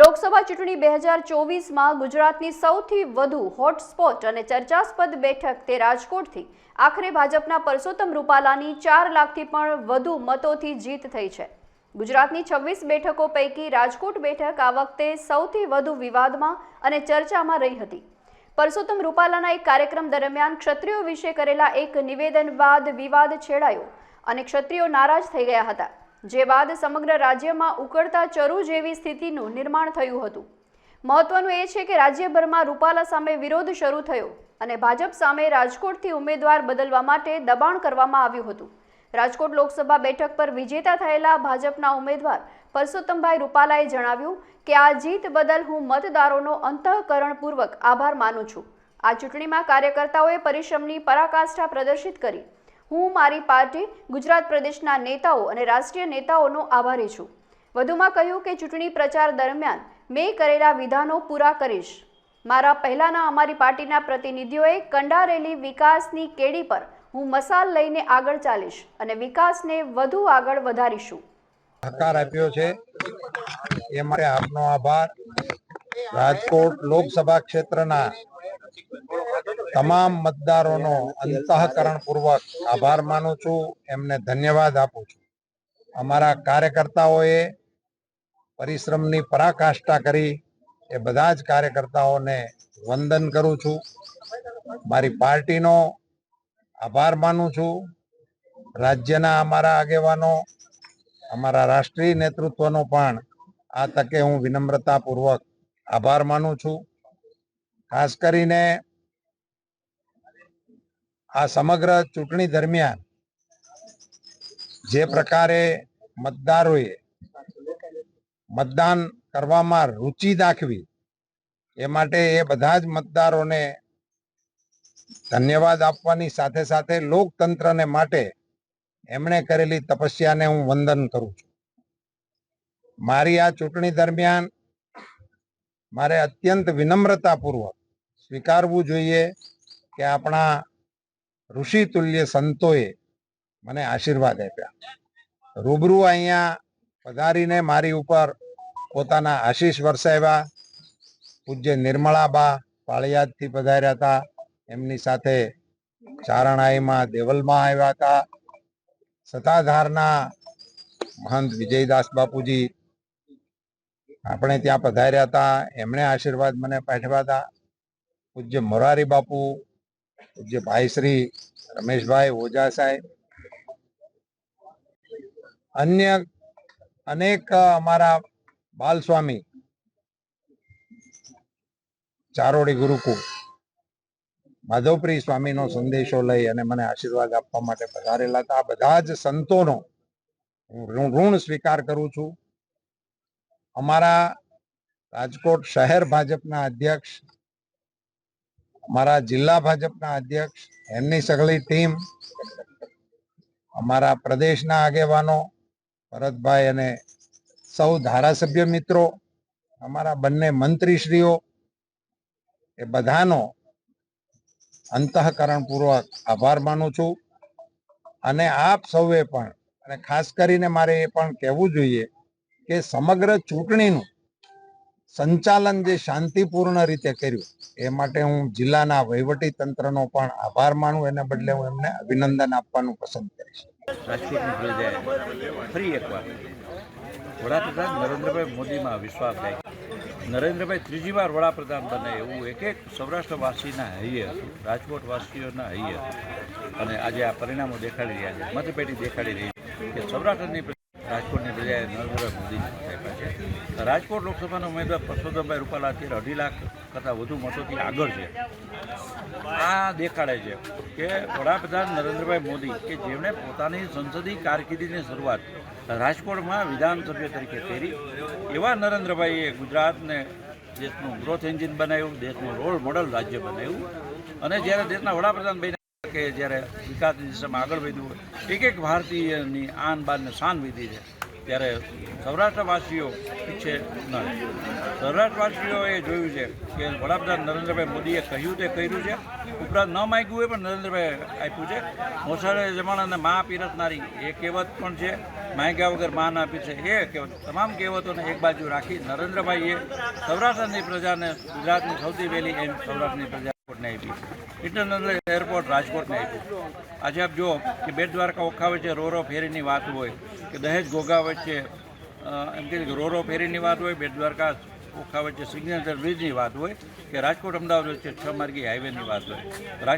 લોકસભા ચૂંટણી બે હજાર ચોવીસમાં ગુજરાતની સૌથી વધુ હોટસ્પોટ અને ચર્ચાસ્પદ બેઠક તે રાજકોટથી. આખરે ભાજપના પરસોત્તમ રૂપાલાની ચાર લાખથી પણ વધુ મતોથી જીત થઈ છે. ગુજરાતની છવ્વીસ બેઠકો પૈકી રાજકોટ બેઠક આ વખતે સૌથી વધુ વિવાદમાં અને ચર્ચામાં રહી હતી. પરસોત્તમ રૂપાલાના એક કાર્યક્રમ દરમિયાન ક્ષત્રિયો વિશે કરેલા એક નિવેદન બાદ વિવાદ છેડાયો અને ક્ષત્રિયો નારાજ થઈ ગયા હતા. જે બાદ સમગ્ર રાજ્યમાં ઉકળતા ચરુ જેવી સ્થિતિનું નિર્માણ થયું હતું. મહત્વનું એ છે કે રાજ્યભરમાં રૂપાલા સામે વિરોધ શરૂ થયો અને ભાજપ સામે રાજકોટથી ઉમેદવાર બદલવા માટે દબાણ કરવામાં આવ્યું હતું. રાજકોટ લોકસભા બેઠક પર વિજેતા થયેલા ભાજપના ઉમેદવાર પરસોત્તમભાઈ રૂપાલાએ જણાવ્યું કે, આ જીત બદલ હું મતદારોનો અંતઃકરણપૂર્વક આભાર માનું છું. આ ચૂંટણીમાં કાર્યકર્તાઓએ પરિશ્રમની પરાકાષ્ઠા પ્રદર્શિત કરી. હું મારી પાર્ટી, ગુજરાત પ્રદેશના નેતાઓ અને રાષ્ટ્રીય નેતાઓનો આભારી છું. વધુમાં કહ્યું કે ચૂંટણી પ્રચાર દરમિયાન મેં કરેલા વિધાનો પૂરા કરીશ. મારા પહેલાંના અમારી પાર્ટીના પ્રતિનિધિઓએ કંડારેલી વિકાસની કેડી પર હું મસાલ લઈને આગળ ચાલીશ અને વિકાસને વધુ આગળ વધારીશું. સહકાર આપ્યો છે. એ માટે આપનો આભાર. રાજકોટ લોકસભા ક્ષેત્રના તમામ મતદારોનો અંતઃકરણ પૂર્વક આભાર માનું છું એમને ધન્યવાદ આપું છું. અમારા કાર્યકર્તાઓએ પરિશ્રમની પરાકાષ્ઠા કરી એ બધા જ કાર્યકર્તાઓને વંદન કરું છું. મારી પાર્ટીનો આભાર માનું છું. રાજ્યના અમારા આગેવાનો અમારા રાષ્ટ્રીય નેતૃત્વનો પણ આ તકે હું વિનમ્રતાપૂર્વક આભાર માનું છું. ખાસ કરીને આ સમગ્ર ચૂંટણી દરમિયાન જે પ્રકારે મતદારોએ મતદાન કરવામાં રુચિ દાખવી, એ માટે એ બધા જ મતદારોને ધન્યવાદ આપવાની સાથે સાથે લોકતંત્રને માટે એમણે કરેલી તપસ્યાને હું વંદન કરું છું. મારી આ ચૂંટણી દરમિયાન મારે અત્યંત વિનમ્રતાપૂર્વક સ્વીકારવું જોઈએ કે આપણા ઋષિ તુલ્ય સંતોએ મને આશીર્વાદ આપ્યા. રૂબરૂ અહીંયા પધારીને મારી ઉપર પોતાના આશીષ વરસાવ્યા. પૂજ્ય નિર્મળાબા પાળિયાદથી પધાર્યા હતા. એમની સાથે ચારણાઈમાં દેવલમાં આવ્યા હતા. સતાધારના મહંત વિજયદાસ બાપુજી આપણે ત્યાં પધાર્યા હતા. એમણે આશીર્વાદ મને પાઠવ્યા હતા. પૂજ્ય મોરારી બાપુ પૂજ્ય ભાઈશ્રી રમેશભાઈ ઓઝા સાહેબ, અન્ય અનેક અમારા બાલ સ્વામી ચારોડી ગુરુકુળ માધવપ્રી સ્વામીનો સંદેશો લઈ અને મને આશીર્વાદ આપવા માટે પધારેલા હતા. આ બધા જ સંતોનો હું ઋણ સ્વીકાર કરું છું. અમારા રાજકોટ શહેર ભાજપના અધ્યક્ષ અમારા જિલ્લા ભાજપના અધ્યક્ષ, એમની સગળી ટીમ, અમારા પ્રદેશના આગેવાનો, ભરતભાઈ અને સૌ ધારાસભ્ય મિત્રો, અમારા બંને મંત્રીશ્રીઓ, એ બધાનો અંતઃકરણપૂર્વક આભાર માનું છું. અને આપ સૌએ પણ, અને ખાસ કરીને મારે એ પણ કહેવું જોઈએ કે સમગ્ર ચૂંટણીનું સંચાલન જે શાંતિપૂર્ણ રીતે કર્યું, એ માટે હું જિલ્લાના વહીવટી તંત્રનો પણ આભાર માનું, એના બદલે હું એમને અભિનંદન આપવાનું પસંદ કરીશ. વડાપ્રધાન નરેન્દ્રભાઈ મોદીમાં વિશ્વાસ રાખ્યો નરેન્દ્રભાઈ ત્રીજી વાર વડાપ્રધાન બને એવું એક એક સૌરાષ્ટ્રવાસીના હૈયે હતું, રાજકોટવાસીઓના હૈયે અને આજે આ પરિણામો દેખાડી રહ્યા છે, મતપેટી દેખાડી રહી છે કે સૌરાષ્ટ્રની રાજકોટની પ્રજાએ નરેન્દ્રભાઈ મોદી આપ્યા છે. રાજકોટ લોકસભાના ઉમેદવાર પરસોત્તમભાઈ રૂપાલા અત્યારે અઢી લાખ કરતાં વધુ મતોથી આગળ છે. આ દેખાડે છે કે વડાપ્રધાન નરેન્દ્રભાઈ મોદી, કે જેમણે પોતાની સંસદીય કારકિર્દીની શરૂઆત રાજકોટમાં વિધાનસભ્ય તરીકે કરી, એવા નરેન્દ્રભાઈએ ગુજરાતને દેશનું ગ્રોથ એન્જિન બનાવ્યું, દેશનું રોલ મોડલ રાજ્ય બનાવ્યું. અને જ્યારે દેશના વડાપ્રધાન બન્યા કે જ્યારે વિકાસની દિશામાં આગળ વધ્યું હોય, એક એક ભારતીયની આન બાદને શાન વિધી છે. ત્યારે સૌરાષ્ટ્રવાસીઓ પીછે ન સૌરાષ્ટ્રવાસીઓએ જોયું છે કે વડાપ્રધાન નરેન્દ્રભાઈ મોદીએ કહ્યું તે કર્યું છે. ઉપરાંત ન માગ્યું હોય પણ નરેન્દ્રભાઈ આપ્યું છે. મોસાળે જમાણાને મા પીરસનારી એ કહેવત પણ છે. માગ્યા વગર માન આપી છે. એ કહેવત તમામ કહેવતોને એક બાજુ રાખી નરેન્દ્રભાઈએ સૌરાષ્ટ્રની પ્રજાને ગુજરાતની સૌથી વહેલી એમ સૌરાષ્ટ્રની પ્રજા રાજકોટને આપી ઇન્ટરનેશનલ એરપોર્ટ રાજકોટને આપ્યું આજે આપ જુઓ કે બેટ દ્વારકા ઓખા વચ્ચે રોરો ફેરીની વાત હોય કે દહેજ ઘોઘા વચ્ચે એમ કે રોરો ફેરીની વાત હોય, બેટ દ્વારકા ઓખા વચ્ચે સિગ્નેચર બ્રિજની વાત હોય કે રાજકોટ અમદાવાદ વચ્ચે છ માર્ગી હાઈવેની વાત હોય.